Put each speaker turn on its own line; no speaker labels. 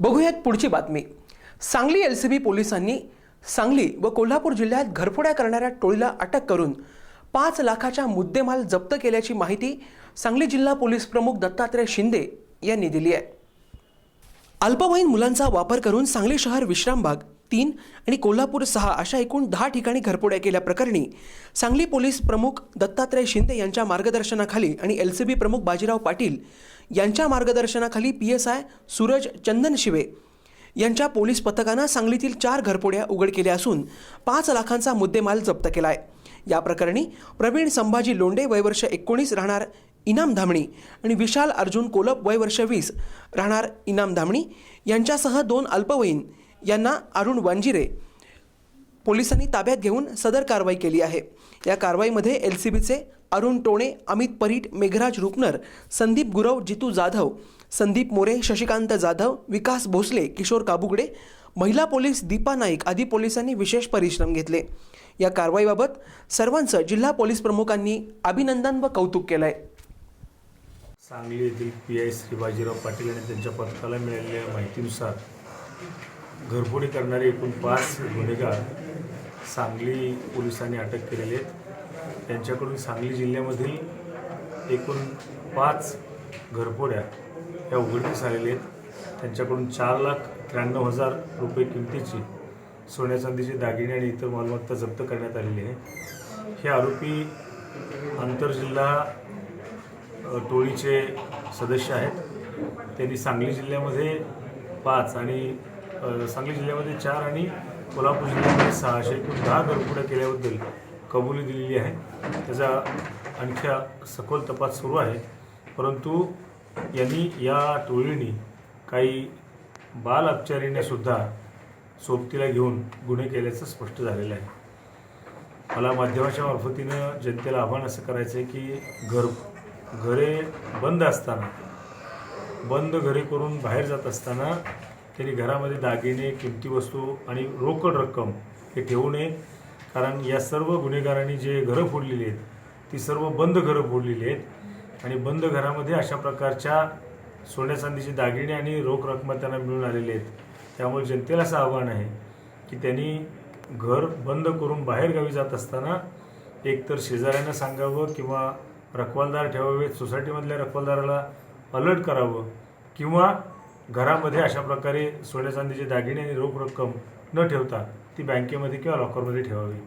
बघूयात पुढची बातमी. सांगली एल सी बी पोलिसांनी सांगली व कोल्हापूर जिल्ह्यात घरफोड्या करणाऱ्या टोळीला अटक करून पाच लाखाच्या मुद्देमाल जप्त केल्याची माहिती सांगली जिल्हा पोलीस प्रमुख दत्तात्रय शिंदे यांनी दिली आहे. अल्पवयीन मुलांचा वापर करून सांगली शहर विश्रामबाग तीन आणि कोल्हापूर सहा अशा एकूण दहा ठिकाणी घरपोड्या केल्याप्रकरणी सांगली पोलीस प्रमुख दत्तात्रय शिंदे यांच्या मार्गदर्शनाखाली आणि एल सी बी प्रमुख बाजीराव पाटील यांच्या मार्गदर्शनाखाली P S I Suraj Chandan Shive यांच्या पोलीस पथकानं सांगलीतील चार घरपोड्या उघड केल्या असून पाच लाखांचा मुद्देमाल जप्त केला आहे या प्रकरणी प्रवीण संभाजी लोंडे वयवर्ष एकोणीस राहणार इनाम धामणी आणि विशाल अर्जुन कोलप वयवर्ष वीस राहणार इनाम धामणी यांच्यासह दोन अल्पवयीन यांना अरुण वांजिरे पोलिसांनी ताब्यात घेऊन सदर कारवाई केली आहे. या कारवाईमध्ये एल सी बीचे अरुण टोणे अमित परीट मेघराज रुपनर संदीप गुरव जितू जाधव संदीप मोरे शशिकांत जाधव विकास भोसले किशोर काबुगडे महिला पोलीस दीपा नाईक आदी पोलिसांनी विशेष परिश्रम घेतले. या कारवाईबाबत सर्वांचं जिल्हा पोलीस प्रमुखांनी अभिनंदन व कौतुक केलंय.
सांगली येथील पी आय श्री बाजीराव पाटील आणि त्यांच्या पथकाला मिळालेल्या माहितीनुसार घरफोडी करणारे एकूण पाच गुन्हेगार सांगली पोलिसांनी अटक केलेले आहेत. त्यांच्याकडून सांगली जिल्ह्यामधील एकूण पाच घरफोड्या या उघडकीस आलेल्या आहेत. त्यांच्याकडून चार लाख त्र्याण्णव हजार रुपये किमतीची सोन्या चांदीचे दागिने आणि इतर मालमत्ता जप्त करण्यात आलेली आहे. हे आरोपी आंतरजिल्हा टोळीचे सदस्य आहेत. त्यांनी सांगली जिल्ह्यामध्ये पाच आणि सांगली जिल्ह्यामध्ये चार आणि कोल्हापूर जिल्ह्यामध्ये सहाशे एकूण दहा घरपुड्या केल्याबद्दल कबुली दिलेली आहे. त्याचा आणखी सखोल तपास सुरू आहे. परंतु यांनी या टोळीने काही बाल सुद्धा सोबतीला घेऊन गुन्हे केल्याचं स्पष्ट झालेलं आहे. मला माध्यमाच्या मार्फतीनं जनतेला आव्हान असं करायचं आहे की घर घरे बंद असताना बंद घरे करून बाहेर जात असताना त्यांनी घरामध्ये दागिने किमती वस्तू आणि रोकड रक्कम हे ठेवू नये. कारण या सर्व गुन्हेगारांनी जे घरं फोडलेली आहेत ती सर्व बंद घरं फोडलेली आहेत. आणि बंद घरामध्ये अशा प्रकारच्या सोन्या चांदीचे दागिने आणि रोख रक्कम त्यांना मिळून आलेले आहेत. त्यामुळे जनतेला असं आव्हान आहे की त्यांनी घर बंद करून बाहेरगावी जात असताना एकतर शेजाऱ्यांना सांगावं किंवा रखवालदार ठेवावेत सोसायटीमधल्या रखवालदाराला अलर्ट करावं किंवा घरामध्ये अशा प्रकारे सोन्या चांदीचे दागिने आणि रोख रक्कम न ठेवता ती बँकेमध्ये किंवा लॉकरमध्ये ठेवावी.